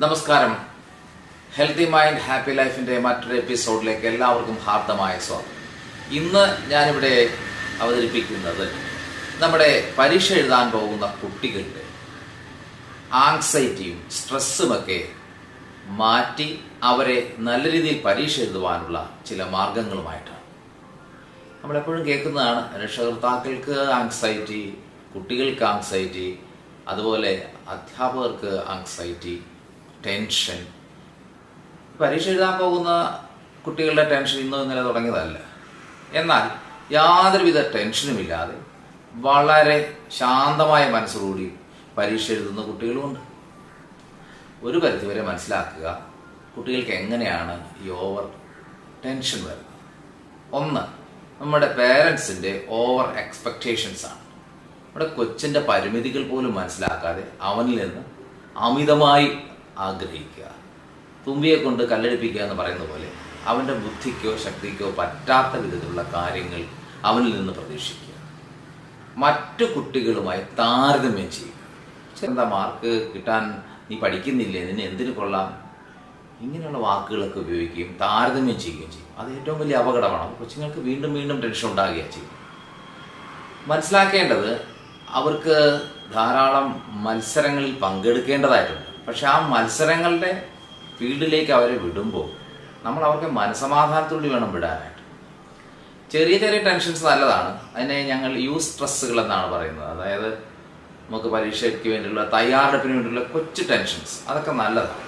നമസ്കാരം. Healthy mind happy ലൈഫിന്റെ മറ്റൊരു എപ്പിസോഡിലേക്ക് എല്ലാവർക്കും ഹാർദമായ സ്വാഗതം. ഇന്ന് ഞാനിവിടെ അവതരിപ്പിക്കുന്നത് നമ്മുടെ പരീക്ഷ എഴുതാൻ പോകുന്ന കുട്ടികളുടെ ആങ്സൈറ്റിയും സ്ട്രെസ്സുമൊക്കെ മാറ്റി അവരെ നല്ല രീതിയിൽ പരീക്ഷ എഴുതുവാനുള്ള ചില മാർഗങ്ങളുമായിട്ടാണ്. നമ്മളെപ്പോഴും കേൾക്കുന്നതാണ് രക്ഷകർത്താക്കൾക്ക് ആങ്സൈറ്റി കുട്ടികൾക്ക് ആങ്സൈറ്റി അതുപോലെ അധ്യാപകർക്ക് ആങ്സൈറ്റി ടെൻഷൻ. പരീക്ഷ എഴുതാൻ പോകുന്ന കുട്ടികളുടെ ടെൻഷൻ ഇന്നോ ഇന്നലെ തുടങ്ങിയതല്ല. എന്നാൽ യാതൊരുവിധ ടെൻഷനും ഇല്ലാതെ വളരെ ശാന്തമായ മനസ്സോടുകൂടി പരീക്ഷ എഴുതുന്ന കുട്ടികളുമുണ്ട്. ഒരു പരിധിവരെ മനസ്സിലാക്കുക കുട്ടികൾക്ക് എങ്ങനെയാണ് ഈ ഓവർ ടെൻഷൻ വരുന്നത്. ഒന്ന് നമ്മുടെ പേരൻസിന്റെ ഓവർ എക്സ്പെക്റ്റേഷൻസ് ആണ്. നമ്മുടെ കൊച്ചിന്റെ പരിമിതികൾ പോലും മനസ്സിലാക്കാതെ അവനിൽ നിന്ന് അമിതമായി ആഗ്രഹിക്കുക. തുമ്പിയെ കൊണ്ട് കല്ലെടുപ്പിക്കുക എന്ന് പറയുന്ന പോലെ അവന്റെ ബുദ്ധിക്കോ ശക്തിക്കോ പറ്റാത്ത വിധത്തിലുള്ള കാര്യങ്ങൾ അവനിൽ നിന്ന് പ്രതീക്ഷിക്കുക. മറ്റു കുട്ടികളുമായി താരതമ്യം ചെയ്യുക. എന്താ മാർക്ക് കിട്ടാൻ നീ പഠിക്കുന്നില്ലേ? നിന്നെ എന്തിനു കൊള്ളാം? ഇങ്ങനെയുള്ള വാക്കുകളൊക്കെ ഉപയോഗിക്കുകയും താരതമ്യം ചെയ്യുകയും ചെയ്യും. അത് ഏറ്റവും വലിയ അപകടമാണ്. കൊച്ചുങ്ങൾക്ക് വീണ്ടും വീണ്ടും ടെൻഷൻ ഉണ്ടാകുകയാണ് ചെയ്യും. മനസ്സിലാക്കേണ്ടത് അവർക്ക് ധാരാളം മത്സരങ്ങളിൽ പങ്കെടുക്കേണ്ടതായിട്ടുണ്ട്. പക്ഷെ ആ മത്സരങ്ങളുടെ ഫീൽഡിലേക്ക് അവരെ വിടുമ്പോൾ നമ്മൾ അവർക്ക് മനസമാധാനത്തോടെ വേണം വിടാനായിട്ട്. ചെറിയ ചെറിയ ടെൻഷൻസ് നല്ലതാണ്. അതിനെ ഞങ്ങൾ യൂസ് സ്ട്രെസ്സുകൾ എന്നാണ് പറയുന്നത്. അതായത് നമുക്ക് പരീക്ഷയ്ക്ക് വേണ്ടിയുള്ള തയ്യാറെടുപ്പിന് വേണ്ടിയുള്ള കൊച്ചു ടെൻഷൻസ്. അതൊക്കെ നല്ലതാണ്.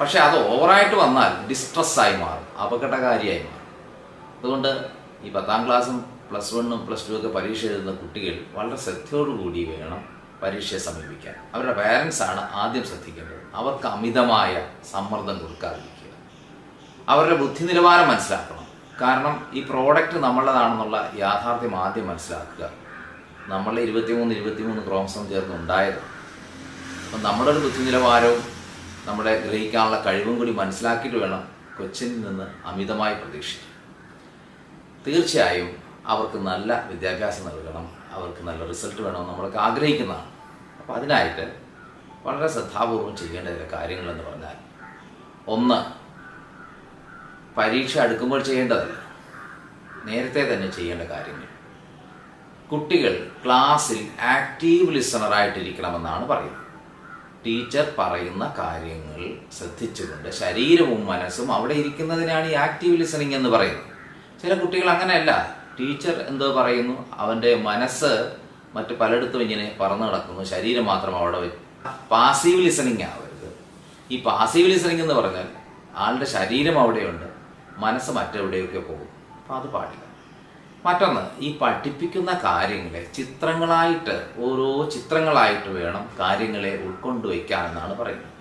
പക്ഷെ അത് ഓവറായിട്ട് വന്നാൽ ഡിസ്ട്രെസ്സായി മാറും അപകടകാരിയായി മാറും. അതുകൊണ്ട് ഈ പത്താം ക്ലാസ്സും പ്ലസ് വണ്ണും പ്ലസ് ടു ഒക്കെ പരീക്ഷ എഴുതുന്ന കുട്ടികൾ വളരെ ശ്രദ്ധയോടുകൂടി വേണം പരീക്ഷയെ സമീപിക്കാൻ. അവരുടെ പേരൻസ് ആണ് ആദ്യം ശ്രദ്ധിക്കേണ്ടത്. അവർക്ക് അമിതമായ സമ്മർദ്ദം കൊടുക്കാതിരിക്കുക. അവരുടെ ബുദ്ധി നിലവാരം മനസ്സിലാക്കണം. കാരണം ഈ പ്രോഡക്റ്റ് നമ്മളതാണെന്നുള്ള യാഥാർത്ഥ്യം ആദ്യം മനസ്സിലാക്കുക. നമ്മളെ ഇരുപത്തിമൂന്ന് ഇരുപത്തിമൂന്ന് ക്രോമസോം ചേർന്ന് ഉണ്ടായത്. അപ്പം നമ്മുടെ ഒരു ബുദ്ധി നിലവാരവും നമ്മുടെ ഗ്രഹിക്കാനുള്ള കഴിവും കൂടി മനസ്സിലാക്കിയിട്ട് വേണം കൊച്ചിനിൽ നിന്ന് അമിതമായി പ്രതീക്ഷിക്കാൻ. തീർച്ചയായും അവർക്ക് നല്ല വിദ്യാഭ്യാസം നൽകണം. അവർക്ക് നല്ല റിസൾട്ട് വേണമെന്ന് നമ്മളൊക്കെ ആഗ്രഹിക്കുന്നതാണ്. അപ്പോൾ അതിനായിട്ട് വളരെ ശ്രദ്ധാപൂർവം ചെയ്യേണ്ട ചില കാര്യങ്ങളെന്ന് പറഞ്ഞാൽ ഒന്ന് പരീക്ഷ അടുക്കുമ്പോൾ ചെയ്യേണ്ടതല്ല. നേരത്തെ തന്നെ ചെയ്യേണ്ട കാര്യങ്ങൾ. കുട്ടികൾ ക്ലാസ്സിൽ ആക്റ്റീവ് ലിസണറായിട്ടിരിക്കണമെന്നാണ് പറയുന്നത്. ടീച്ചർ പറയുന്ന കാര്യങ്ങൾ ശ്രദ്ധിച്ചുകൊണ്ട് ശരീരവും മനസ്സും അവിടെ ഇരിക്കുന്നതിനാണ് ഈ ആക്റ്റീവ് ലിസണിങ് എന്ന് പറയുന്നത്. ചില കുട്ടികൾ അങ്ങനെയല്ല. ടീച്ചർ എന്തോ പറയുന്നു അവന്റെ മനസ്സ് മറ്റ് പലയിടത്തും ഇങ്ങനെ പറന്നു കിടക്കുന്നു. ശരീരം മാത്രം അവിടെ വരും പാസീവ് ലിസണിങ് ആവരുത്. ഈ പാസീവ് ലിസണിങ് എന്ന് പറഞ്ഞാൽ ആളുടെ ശരീരം അവിടെയുണ്ട് മനസ്സ് മറ്റെവിടെയൊക്കെ പോകും. അപ്പം അത് പാടില്ല. മറ്റൊന്ന് ഈ പഠിപ്പിക്കുന്ന കാര്യങ്ങളെ ചിത്രങ്ങളായിട്ട് ഓരോ ചിത്രങ്ങളായിട്ട് വേണം കാര്യങ്ങളെ ഉൾക്കൊണ്ടു വയ്ക്കാമെന്നാണ് പറയുന്നത്.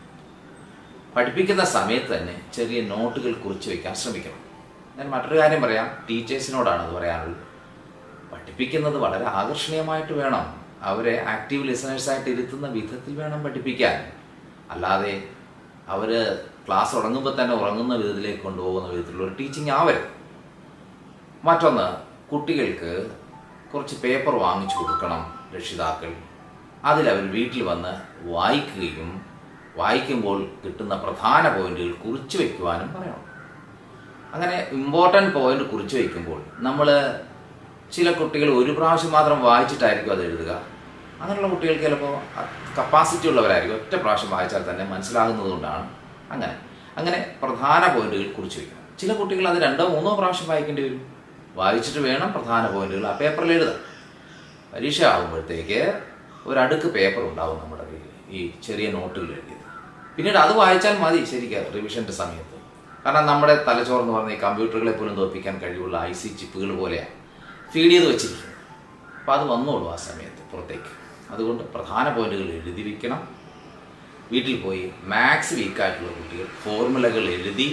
പഠിപ്പിക്കുന്ന സമയത്ത് തന്നെ ചെറിയ നോട്ടുകൾ കുറിച്ച് വയ്ക്കാൻ ശ്രമിക്കണം. ഞാൻ മറ്റൊരു കാര്യം പറയാം. ടീച്ചേഴ്സിനോടാണ് അത് പറയാനുള്ളത് പഠിപ്പിക്കുന്നത് വളരെ ആകർഷണീയമായിട്ട് വേണം. അവരെ ആക്റ്റീവ് ലിസണേഴ്സായിട്ട് ഇരുത്തുന്ന വിധത്തിൽ വേണം പഠിപ്പിക്കാൻ. അല്ലാതെ അവർ ക്ലാസ് ഉറങ്ങുമ്പോൾ തന്നെ ഉറങ്ങുന്ന വിധത്തിലേക്ക് കൊണ്ടുപോകുന്ന വിധത്തിലുള്ള ഒരു ടീച്ചിങ് ആവരുത്. മറ്റൊന്ന് കുട്ടികൾക്ക് കുറച്ച് പേപ്പർ വാങ്ങിച്ചു കൊടുക്കണം രക്ഷിതാക്കൾ. അതിലവർ വീട്ടിൽ വന്ന് വായിക്കുകയും വായിക്കുമ്പോൾ കിട്ടുന്ന പ്രധാന പോയിന്റുകൾ കുറിച്ച് വയ്ക്കുവാനും പറയണം. അങ്ങനെ ഇമ്പോർട്ടന്റ് പോയിന്റ് കുറിച്ച് വയ്ക്കുമ്പോൾ നമ്മൾ ചില കുട്ടികൾ ഒരു പ്രാവശ്യം മാത്രം വായിച്ചിട്ടായിരിക്കും അത് എഴുതുക. അങ്ങനെയുള്ള കുട്ടികൾക്ക് ചിലപ്പോൾ കപ്പാസിറ്റി ഉള്ളവരായിരിക്കും ഒറ്റ പ്രാവശ്യം വായിച്ചാൽ തന്നെ മനസ്സിലാകുന്നത് കൊണ്ടാണ് അങ്ങനെ. അങ്ങനെ പ്രധാന പോയിന്റുകൾ കുറിച്ച് വയ്ക്കണം. ചില കുട്ടികൾ അത് രണ്ടോ മൂന്നോ പ്രാവശ്യം വായിക്കേണ്ടി വരും. വായിച്ചിട്ട് വേണം പ്രധാന പോയിന്റുകൾ ആ പേപ്പറിൽ എഴുതാം പരീക്ഷ ആകുമ്പോഴത്തേക്ക് ഒരടുക്ക് പേപ്പർ ഉണ്ടാവും നമ്മുടെ ഈ ചെറിയ നോട്ടുകൾ എഴുതിയത്. പിന്നീട് അത് വായിച്ചാൽ മതി ശരിക്കും റിവിഷന്റെ സമയത്ത്. കാരണം നമ്മുടെ തലച്ചോറെന്ന് പറഞ്ഞ ഈ കമ്പ്യൂട്ടറുകളെ പോലും തോൽപ്പിക്കാൻ കഴിവുള്ള ഐ സി ചിപ്പുകൾ പോലെയാണ് ഫീഡ് ചെയ്ത് വെച്ചിരിക്കുന്നത്. അപ്പോൾ അത് വന്നോളൂ ആ സമയത്ത് പുറത്തേക്ക്. അതുകൊണ്ട് പ്രധാന പോയിന്റുകൾ എഴുതി വയ്ക്കണം വീട്ടിൽ പോയി മാത്സ് വീക്കായിട്ടുള്ള കുട്ടികൾ ഫോർമുലകൾ എഴുതി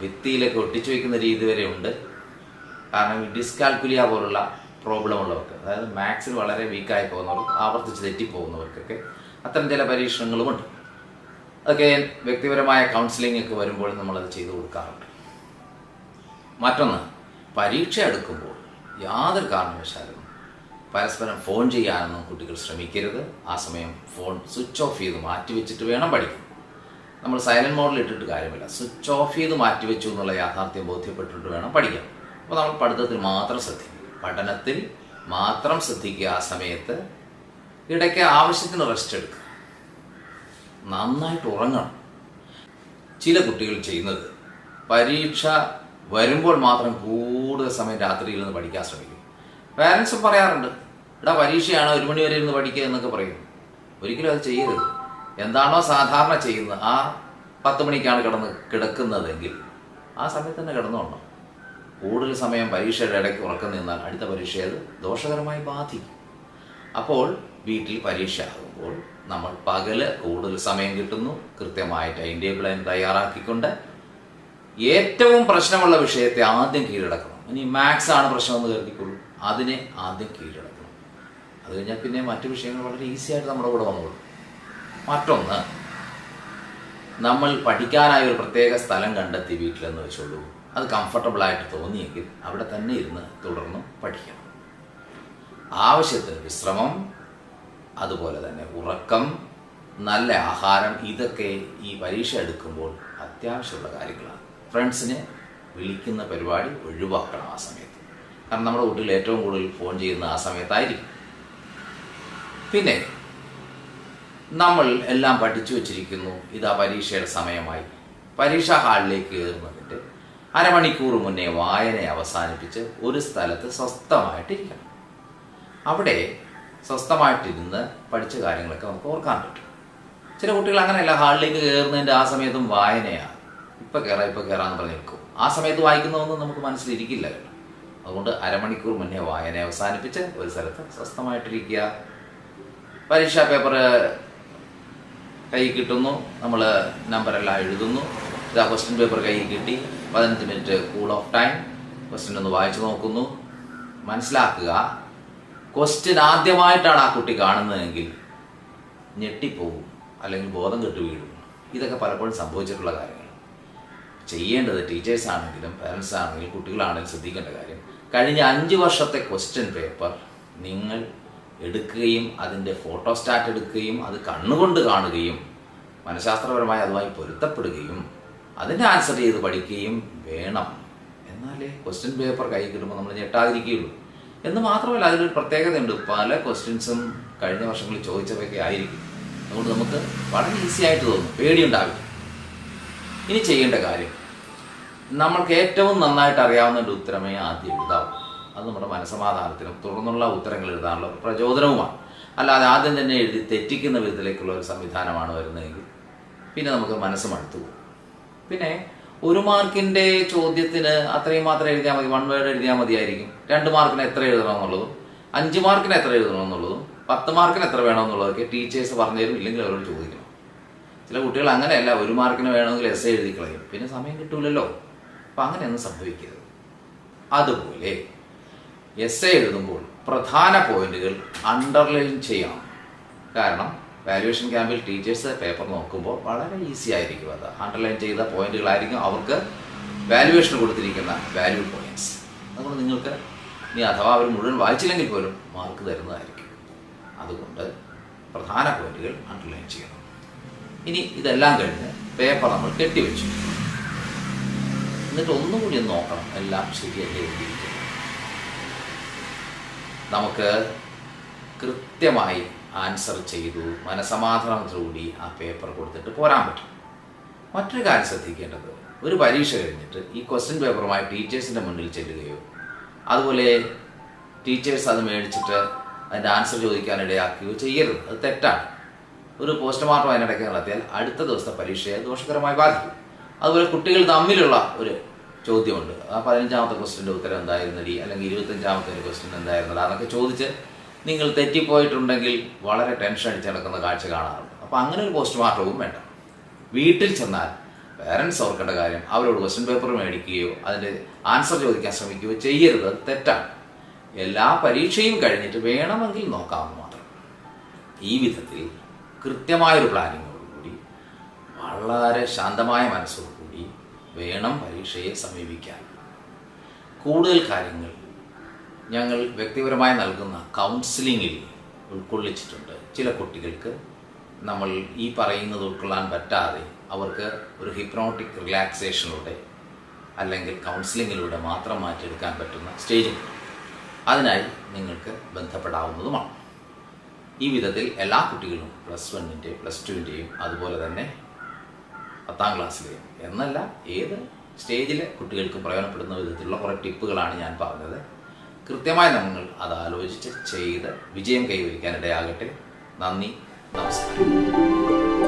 ഭിത്തിയിലൊക്കെ ഒട്ടിച്ചു വയ്ക്കുന്ന രീതി വരെ ഉണ്ട്. കാരണം ഈ ഡിസ്കാൽക്കുലിയ പോലുള്ള പ്രോബ്ലം ഉള്ളവർക്ക് അതായത് മാത്സിൽ വളരെ വീക്കായി പോകുന്നവർക്ക് ആവർത്തിച്ച് തെറ്റിപ്പോകുന്നവർക്കൊക്കെ അത്തരം ചില പരീക്ഷണങ്ങളുമുണ്ട്. അതൊക്കെ വ്യക്തിപരമായ കൗൺസിലിംഗ് ഒക്കെ വരുമ്പോൾ നമ്മളത് ചെയ്തു കൊടുക്കാറുണ്ട്. മറ്റൊന്ന് പരീക്ഷ എടുക്കുമ്പോൾ യാതൊരു കാരണവശാലും പരസ്പരം ഫോൺ ചെയ്യാനൊന്നും കുട്ടികൾ ശ്രമിക്കരുത്. ആ സമയം ഫോൺ സ്വിച്ച് ഓഫ് ചെയ്ത് മാറ്റി വെച്ചിട്ട് വേണം പഠിക്കാൻ. നമ്മൾ സൈലന്റ് മോഡിൽ ഇട്ടിട്ട് കാര്യമില്ല. സ്വിച്ച് ഓഫ് ചെയ്ത് മാറ്റി വെച്ചു എന്നുള്ള യാഥാർത്ഥ്യം ബോധ്യപ്പെട്ടിട്ട് വേണം പഠിക്കാൻ. അപ്പോൾ നമ്മൾ പഠിത്തത്തിൽ മാത്രം ശ്രദ്ധിക്കുക. പഠനത്തിൽ മാത്രം ശ്രദ്ധിക്കുക ആ സമയത്ത് ഇടയ്ക്ക് ആവശ്യത്തിന് റെസ്റ്റ് എടുക്കുക. നന്നായിട്ട് ഉറങ്ങണം. ചില കുട്ടികൾ ചെയ്യുന്നത് പരീക്ഷ വരുമ്പോൾ മാത്രം കൂടുതൽ സമയം രാത്രിയിൽ നിന്ന് പഠിക്കാൻ ശ്രമിക്കും. പാരൻസും പറയാറുണ്ട് ഇവിടെ പരീക്ഷയാണ് ഒരു മണി വരെ ഇരുന്ന് പഠിക്കുക എന്നൊക്കെ പറയും. ഒരിക്കലും അത് ചെയ്യരുത്. എന്താണോ സാധാരണ ചെയ്യുന്നത് ആ പത്ത് മണിക്കാണ് കിടന്ന് കിടക്കുന്നതെങ്കിൽ ആ സമയത്ത് തന്നെ കിടന്നുകൊള്ളണം കൂടുതൽ സമയം പരീക്ഷയുടെ ഇടയ്ക്ക് ഉറക്കം നിന്നാൽ അടുത്ത പരീക്ഷയെ അത് ദോഷകരമായി ബാധിക്കും. അപ്പോൾ വീട്ടിൽ പരീക്ഷ ആകുമ്പോൾ നമ്മൾ പകൽ കൂടുതൽ സമയം കിട്ടുന്നു. കൃത്യമായ ടൈം ടേബിൾ അതിന് തയ്യാറാക്കിക്കൊണ്ട് ഏറ്റവും പ്രശ്നമുള്ള വിഷയത്തെ ആദ്യം കീഴടക്കണം. ഇനി മാത്സ് ആണ് പ്രശ്നമെന്ന് കരുതിക്കൊള്ളൂ അതിനെ ആദ്യം കീഴടക്കണം. അത് കഴിഞ്ഞാൽ പിന്നെ മറ്റു വിഷയങ്ങൾ വളരെ ഈസി ആയിട്ട് നമ്മുടെ കൂടെ വന്നോളൂ. മറ്റൊന്ന് നമ്മൾ പഠിക്കാനായി ഒരു പ്രത്യേക സ്ഥലം കണ്ടെത്തി വീട്ടിലെന്ന് വെച്ചോളൂ. അത് കംഫർട്ടബിൾ ആയിട്ട് തോന്നിയെങ്കിൽ അവിടെ തന്നെ ഇരുന്ന് തുടർന്നും പഠിക്കണം. ആവശ്യത്തിന് വിശ്രമം അതുപോലെ തന്നെ ഉറക്കം നല്ല ആഹാരം ഇതൊക്കെ ഈ പരീക്ഷ എടുക്കുമ്പോൾ അത്യാവശ്യമുള്ള കാര്യങ്ങളാണ്. ഫ്രണ്ട്സിനെ വിളിക്കുന്ന പരിപാടി ഒഴിവാക്കണം ആ സമയത്ത്. കാരണം നമ്മുടെ വീട്ടിൽ ഏറ്റവും കൂടുതൽ ഫോൺ ചെയ്യുന്ന ആ സമയത്തായിരിക്കും. പിന്നെ നമ്മൾ എല്ലാം പഠിച്ചു വച്ചിരിക്കുന്നു. ഇതാ പരീക്ഷയുടെ സമയമായി. പരീക്ഷാ ഹാളിലേക്ക് കയറുന്നതിന്റെ അരമണിക്കൂർ മുന്നേ വായന അവസാനിപ്പിച്ച് ഒരു സ്ഥലത്ത് സ്വസ്ഥമായിട്ടിരിക്കണം. അവിടെ സ്വസ്ഥമായിട്ടിരുന്ന് പഠിച്ച കാര്യങ്ങളൊക്കെ നമുക്ക് ഓർക്കാൻ പറ്റും. ചില കുട്ടികൾ അങ്ങനെയല്ല ഹാളിലേക്ക് കയറുന്നതിന്റെ ആ സമയത്തും വായനയാണ് ഇപ്പം കയറാം ഇപ്പം കയറാന്ന് പറഞ്ഞ് നിൽക്കും. ആ സമയത്ത് വായിക്കുന്നതൊന്നും നമുക്ക് മനസ്സിലിരിക്കില്ല അതുകൊണ്ട് അരമണിക്കൂർ മുന്നേ വായന അവസാനിപ്പിച്ച് ഒരു സ്ഥലത്ത് സ്വസ്ഥമായിട്ടിരിക്കുക. പരീക്ഷാ പേപ്പർ കൈ കിട്ടുന്നു നമ്മൾ നമ്പറെല്ലാം എഴുതുന്നു. ഇതാ ക്വസ്റ്റ്യൻ പേപ്പർ കൈ കിട്ടി. പതിനഞ്ച് minute cool off time. Question ഒന്ന് വായിച്ചു നോക്കുന്നു. മനസ്സിലാക്കുക. ക്വസ്റ്റ്യൻ ആദ്യമായിട്ടാണ് ആ കുട്ടി കാണുന്നതെങ്കിൽ ഞെട്ടിപ്പോവും അല്ലെങ്കിൽ ബോധം കെട്ടു വീഴും. ഇതൊക്കെ പലപ്പോഴും സംഭവിച്ചിട്ടുള്ള കാര്യങ്ങൾ. ചെയ്യേണ്ടത് ടീച്ചേഴ്സ് ആണെങ്കിലും പാരൻസ് ആണെങ്കിലും കുട്ടികളാണെങ്കിലും ശ്രദ്ധിക്കേണ്ട കാര്യം കഴിഞ്ഞ അഞ്ച് വർഷത്തെ ക്വസ്റ്റ്യൻ പേപ്പർ നിങ്ങൾ എടുക്കുകയും അതിന്റെ ഫോട്ടോസ്റ്റാറ്റ് എടുക്കുകയും അത് കണ്ണുകൊണ്ട് കാണുകയും മനഃശാസ്ത്രപരമായി അതുമായി പൊരുത്തപ്പെടുകയും അതിന്റെ ആൻസർ ചെയ്ത് പഠിക്കുകയും വേണം. എന്നാലേ ക്വസ്റ്റ്യൻ പേപ്പർ കൈ കിട്ടുമ്പോൾ നമ്മൾ ഞെട്ടാതിരിക്കുകയുള്ളൂ. എന്ന് മാത്രമല്ല അതിനൊരു പ്രത്യേകതയുണ്ട്. പല ക്വസ്റ്റ്യൻസും കഴിഞ്ഞ വർഷങ്ങളിൽ ചോദിച്ചവയൊക്കെ ആയിരിക്കും. അതുകൊണ്ട് നമുക്ക് വളരെ ഈസി ആയിട്ട് തോന്നും. പേടിയുണ്ടാവില്ല. ഇനി ചെയ്യേണ്ട കാര്യം. നമ്മൾക്ക് ഏറ്റവും നന്നായിട്ട് അറിയാവുന്ന ഒരു ഉത്തരമേ ആദ്യം എഴുതാവൂ അത് നമ്മുടെ മനസമാധാനത്തിനും തുടർന്നുള്ള ഉത്തരങ്ങൾ എഴുതാനുള്ള പ്രചോദനവുമാണ്. അല്ലാതെ ആദ്യം തന്നെ എഴുതി തെറ്റിക്കുന്ന വിധത്തിലേക്കുള്ള ഒരു സംവിധാനമാണ് വരുന്നതെങ്കിൽ പിന്നെ നമുക്ക് മനസ്സ് പോകും. പിന്നെ ഒരു മാർക്കിന്റെ ചോദ്യത്തിന് അത്രയും മാത്രം എഴുതിയാൽ മതി വൺ വേർഡ് എഴുതിയാൽ മതിയായിരിക്കും. രണ്ട് മാർക്കിന് എത്ര എഴുതണം എന്നുള്ളതും അഞ്ച് മാർക്കിന് എത്ര എഴുതണം എന്നുള്ളതും പത്ത് മാർക്കിന് എത്ര വേണം എന്നുള്ളതൊക്കെ ടീച്ചേഴ്സ് പറഞ്ഞു തരും ഇല്ലെങ്കിൽ അവരോട് ചോദിക്കണം. ചില കുട്ടികൾ അങ്ങനെയല്ല ഒരു മാർക്കിന് വേണമെങ്കിൽ എസ് എഴുതി കളയും. പിന്നെ സമയം കിട്ടൂലല്ലോ. അപ്പം അങ്ങനെയൊന്നും സംഭവിക്കരുത്. അതുപോലെ എസ് എഴുതുമ്പോൾ പ്രധാന പോയിന്റുകൾ അണ്ടർലൈൻ ചെയ്യണം. കാരണം വാല്യുവേഷൻ ക്യാമ്പിൽ ടീച്ചേഴ്സ് പേപ്പർ നോക്കുമ്പോൾ വളരെ ഈസി ആയിരിക്കും അത്. അണ്ടർലൈൻ ചെയ്ത പോയിന്റുകളായിരിക്കും അവർക്ക് വാല്യുവേഷൻ കൊടുത്തിരിക്കുന്ന വാല്യൂ പോയിന്റ്സ് അതുകൊണ്ട് നിങ്ങൾക്ക് ഇനി അഥവാ അവർ മുഴുവൻ വായിച്ചില്ലെങ്കിൽ പോലും മാർക്ക് തരുന്നതായിരിക്കും. അതുകൊണ്ട് പ്രധാന പോയിന്റുകൾ അണ്ടർലൈൻ ചെയ്യണം. ഇനി ഇതെല്ലാം കഴിഞ്ഞ് പേപ്പർ നമ്മൾ കെട്ടിവെച്ചു. എന്നിട്ട് ഒന്നും കൂടി ഒന്ന് നോക്കണം. എല്ലാം ശരിയല്ലേ എഴുതിയിരിക്കുന്നത്. നമുക്ക് കൃത്യമായി ആൻസർ ചെയ്തു മനസമാധാനത്തോടുകൂടി ആ പേപ്പർ കൊടുത്തിട്ട് പോരാൻ പറ്റും. മറ്റൊരു കാര്യം ശ്രദ്ധിക്കേണ്ടത് ഒരു പരീക്ഷ കഴിഞ്ഞിട്ട് ഈ ക്വസ്റ്റ്യൻ പേപ്പറുമായി ടീച്ചേഴ്സിന്റെ മുന്നിൽ ചെല്ലുകയോ അതുപോലെ ടീച്ചേഴ്സ് അത് മേടിച്ചിട്ട് അതിന്റെ ആൻസർ ചോദിക്കാനിടയാക്കുകയോ ചെയ്യരുത്. അത് തെറ്റാണ്. ഒരു പോസ്റ്റ്മോർട്ടം അതിനിടയ്ക്ക് നടത്തിയാൽ അടുത്ത ദിവസത്തെ പരീക്ഷയെ ദോഷകരമായി ബാധിക്കും. അതുപോലെ കുട്ടികൾ തമ്മിലുള്ള ഒരു ചോദ്യമുണ്ട്. ആ പതിനഞ്ചാമത്തെ ക്വസ്റ്റിന്റെ ഉത്തരം എന്തായിരുന്നടി? അല്ലെങ്കിൽ ഇരുപത്തഞ്ചാമത്തെ ഒരു ക്വസ്റ്റ്യൻ എന്തായിരുന്നടാ? എന്നൊക്കെ ചോദിച്ച് നിങ്ങൾ തെറ്റിപ്പോയിട്ടുണ്ടെങ്കിൽ വളരെ ടെൻഷൻ അടിച്ച് നടക്കുന്ന കാഴ്ച കാണാറുണ്ട്. അപ്പോൾ അങ്ങനെ ഒരു പോസ്റ്റ്മോർട്ടവും വേണ്ട. വീട്ടിൽ ചെന്നാൽ പേരൻസ് ഓർക്കേണ്ട കാര്യം അവരോട് ക്വസ്റ്റ്യൻ പേപ്പർ മേടിക്കുകയോ അതിന്റെ ആൻസർ ചോദിക്കാൻ ശ്രമിക്കുകയോ ചെയ്യരുത്. തെറ്റാണ്. എല്ലാ പരീക്ഷയും കഴിഞ്ഞിട്ട് വേണമെങ്കിൽ നോക്കാമെന്ന് മാത്രം. ഈ വിധത്തിൽ കൃത്യമായൊരു പ്ലാനിങ്ങോടുകൂടി വളരെ ശാന്തമായ മനസ്സോടുകൂടി വേണം പരീക്ഷയെ സമീപിക്കാൻ. കൂടുതൽ കാര്യങ്ങൾ ഞങ്ങൾ വ്യക്തിപരമായി നൽകുന്ന കൗൺസിലിങ്ങിൽ ഉൾക്കൊള്ളിച്ചിട്ടുണ്ട്. ചില കുട്ടികൾക്ക് നമ്മൾ ഈ പറയുന്നത് ഉൾക്കൊള്ളാൻ പറ്റാതെ അവർക്ക് ഒരു ഹിപ്നോട്ടിക് റിലാക്സേഷനിലൂടെ അല്ലെങ്കിൽ കൗൺസിലിങ്ങിലൂടെ മാത്രം മാറ്റിയെടുക്കാൻ പറ്റുന്ന സ്റ്റേജും അതിനായി നിങ്ങൾക്ക് ബന്ധപ്പെടാവുന്നതുമാണ്. ഈ വിധത്തിൽ എല്ലാ കുട്ടികളും പ്ലസ് വണ്ണിന്റെയും പ്ലസ് ടുവിന്റെയും അതുപോലെ തന്നെ പത്താം ക്ലാസ്സിലെയും എന്നല്ല ഏത് സ്റ്റേജിലെ കുട്ടികൾക്ക് പ്രയോജനപ്പെടുന്ന വിധത്തിലുള്ള കുറേ ടിപ്പുകളാണ് ഞാൻ പറഞ്ഞത്. കൃത്യമായി നിങ്ങൾ അത് ആലോചിച്ച് ചെയ്ത് വിജയം കൈവരിക്കാൻ ഇടയാകട്ടെ. നന്ദി നമസ്കാരം.